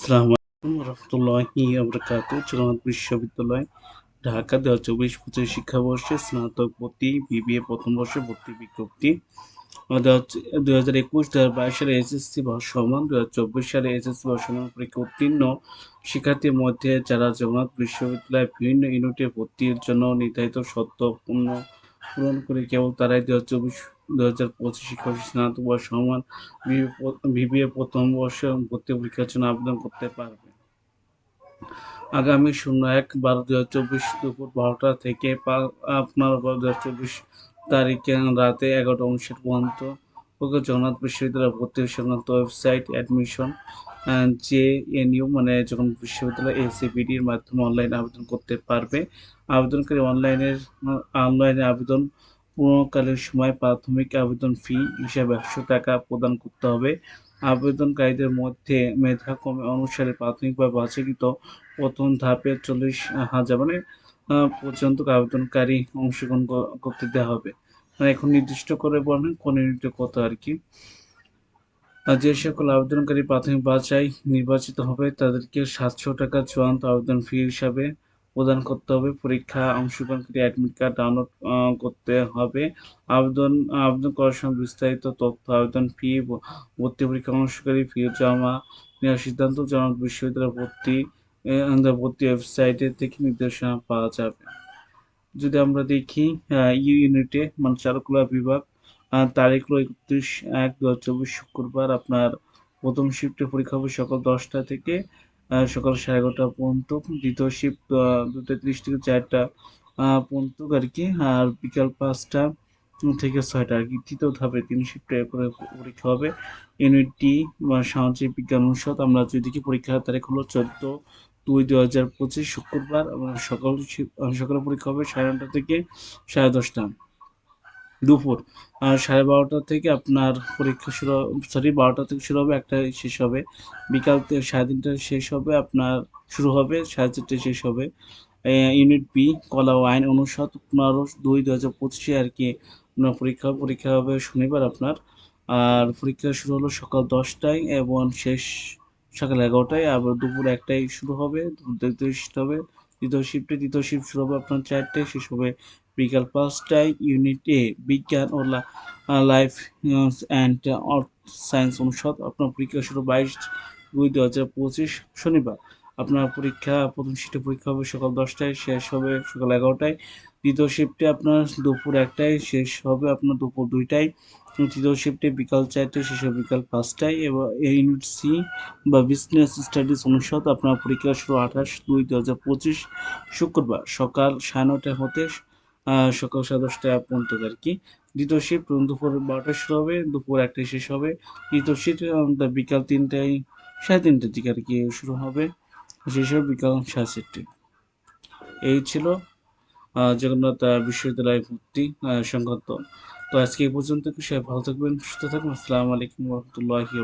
আসসালামু আলাইকুম রহমতুল্লাহি আবরকাত জগন্নাথ বিশ্ববিদ্যালয়, ঢাকা দু চব্বিশ পঁচিশ শিক্ষাবর্ষে স্নাতক ভর্তি, বিবিএ প্রথম বর্ষে ভর্তি বিজ্ঞপ্তি। দুই হাজার একুশ দু হাজার বাইশ সালে এসএসসি সমান দু হাজার চব্বিশ সালে এসএসসি সমান পরীক্ষা উত্তীর্ণ। শিক্ষার্থীর মধ্যে যারা জগন্নাথ বিশ্ববিদ্যালয়ে বিভিন্ন ইউনিটে ভর্তির জন্য নির্ধারিত শর্ত পূর্ণ, পূরণ করে কেবল তারাই দু হাজার চব্বিশ দু হাজার পঁচিশ শিক্ষাবর্ষে স্নাতক বা সমান বিবিএ প্রথম বর্ষে ভর্তি পরীক্ষার জন্য আবেদন করতে পারবে। আগামী শূন্য এক বারো দু হাজার চব্বিশ দুপুর বারোটা থেকে আপনার বারো দু হাজার চব্বিশ তারিখে রাতে এগারোটা উনিশ পর্যন্ত জগন্নাথ বিশ্ববিদ্যালয় ভর্তি সংক্রান্ত ওয়েবসাইট অ্যাডমিশন যে এনইউ মানে যখন বিশ্ববিদ্যালয় এসিবিডির মাধ্যমে অনলাইনে আবেদন করতে পারবে। আবেদনকারী অনলাইনের অনলাইনে আবেদন পূর্ণকালীন সময় প্রাথমিক আবেদন ফি হিসাবে একশো টাকা প্রদান করতে হবে। আবেদনকারীদের মধ্যে মেধা মেধাক্রমে অনুসারে প্রাথমিকভাবে বাছাইকৃত প্রথম ধাপে চল্লিশ হাজার মানে পর্যন্ত আবেদনকারী অংশগ্রহণ করতে দেওয়া হবে। মানে এখন নির্দিষ্ট করে বলেন কোন ইউনিটে কত আর কি। যে সকল আবেদনকারী প্রাথমিক বাছাই নির্বাচিত হবে, তাদেরকে সাতশো টাকা চূড়ান্ত আবেদন ফি হিসাবে প্রদান করতে হবে পরীক্ষা অংশগ্রহণকারী অ্যাডমিট কার্ড ডাউনলোড করতে হবে। আবেদন আবেদন করার সময় বিস্তারিত তথ্য, আবেদন ফি ভর্তি পরীক্ষা অংশকারী ফি জমা নেওয়ার সিদ্ধান্ত জমা বিশ্ববিদ্যালয় ভর্তি ভর্তি ওয়েবসাইটে থেকে নির্দেশনা পাওয়া যাবে। যদি আমরা দেখি ইউ ইউনিটে মানে চারুকলা বিভাগ তারিখ হলো একত্রিশ এক দু হাজার চব্বিশ শুক্রবার, আপনার প্রথম শিফটে পরীক্ষা হবে সকাল দশটা থেকে সকাল সাড়ে এগারোটা পর্যন্ত, দ্বিতীয় শিফট দুটো তিরিশ থেকে চারটা পর্যন্ত আর কি, আর বিকাল পাঁচটা থেকে ছয়টা আর কি, তৃতীয় ধাপে তিন শিফটে করে পরীক্ষা হবে। ইউনিট ডি বা সামাজিক বিজ্ঞান অনুষদ, আমরা যদি দেখি পরীক্ষার তারিখ হলো চোদ্দ দুই দু হাজার পঁচিশ, শুক্রবার সকাল, সকালে পরীক্ষা হবে সাড়ে নটা থেকে সাড়ে দশটা। দুপুর। সাড়ে বারোটা থেকে আপনার পরীক্ষা শুরু সরি বারোটা থেকে শুরু হবে একটা শেষ হবে। বিকাল সাড়ে তিনটায় শেষ হবে, আপনার শুরু হবে, সাড়ে চারটায় শেষ হবে। ইউনিট বি কলা ও আইন অনুষদ পনেরো দুই দু হাজার পঁচিশে আর কি আপনার পরীক্ষা পরীক্ষা হবে শনিবার আপনার। আর পরীক্ষা শুরু হলো সকাল দশটায় এবং শেষ সকাল এগারোটায়, আবার দুপুর একটায় শুরু হবে দ্বিতীয় শিফট হবে, দ্বিতীয় শিফটে দ্বিতীয় শিফট শুরু হবে আপনার চারটায়, শেষ হবে বিকাল পাঁচটায় ইউনিট এ বিজ্ঞান ও লাইফ অ্যান্ড আর্থ সায়েন্স অনুষদ। আপনার পরীক্ষা শুরু বাইশ দুই দু হাজার পঁচিশ শনিবার। আপনার পরীক্ষা, প্রথম শিফটে পরীক্ষা হবে সকাল দশটায়, শেষ হবে সকাল এগারোটায়। দ্বিতীয় শিফটে আপনার দুপুর একটায়, শেষ হবে আপনার দুপুর দুইটায়। তৃতীয় শিফটে বিকাল চারটায়, শেষ হবে বিকাল পাঁচটায়। এবং ইউনিট সি বা বিজনেস স্টাডিজ অনুষদ আপনার পরীক্ষা শুরু আঠাশ দুই দু হাজার পঁচিশ শুক্রবার। সকাল সাড়ে নটায় হতে সকাল সাড়ে দশটায় পর্যন্ত আর কি। দ্বিতীয় শিফট দুপুর বারোটায় শুরু হবে, দুপুর একটায় শেষ হবে। তৃতীয় শিফট বিকাল তিনটায়, সাড়ে তিনটের দিকে আর কি শুরু হবে। শেষ হবে বিকাল সাড়ে চারটে। এই ছিল জগন্নাথ বিশ্ববিদ্যালয় ভর্তি সংক্রান্ত। তো আজকে এই পর্যন্ত সবাই ভালো থাকবেন, সুস্থ থাকবেন। আসসালামু আলাইকুম রহমতুল্লাহি